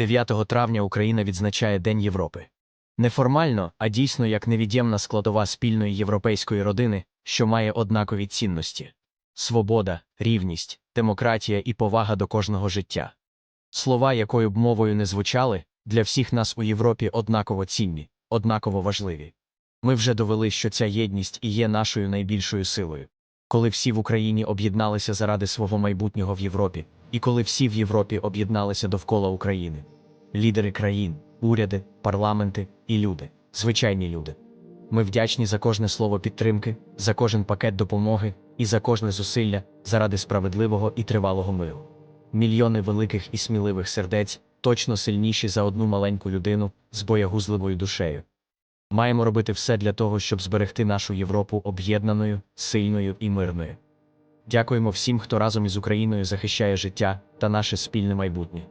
9 травня Україна відзначає День Європи. Не формально, а дійсно як невід'ємна складова спільної європейської родини, що має однакові цінності: свобода, рівність, демократія і повага до кожного життя. Слова, якою б мовою не звучали, для всіх нас у Європі однаково цінні, однаково важливі. Ми вже довели, що ця єдність і є нашою найбільшою силою. Коли всі в Україні об'єдналися заради свого майбутнього в Європі, і коли всі в Європі об'єдналися довкола України. Лідери країн, уряди, парламенти і люди, звичайні люди. Ми вдячні за кожне слово підтримки, за кожен пакет допомоги і за кожне зусилля заради справедливого і тривалого миру. Мільйони великих і сміливих сердець точно сильніші за одну маленьку людину з боягузливою душею. Маємо робити все для того, щоб зберегти нашу Європу об'єднаною, сильною і мирною. Дякуємо всім, хто разом із Україною захищає життя та наше спільне майбутнє.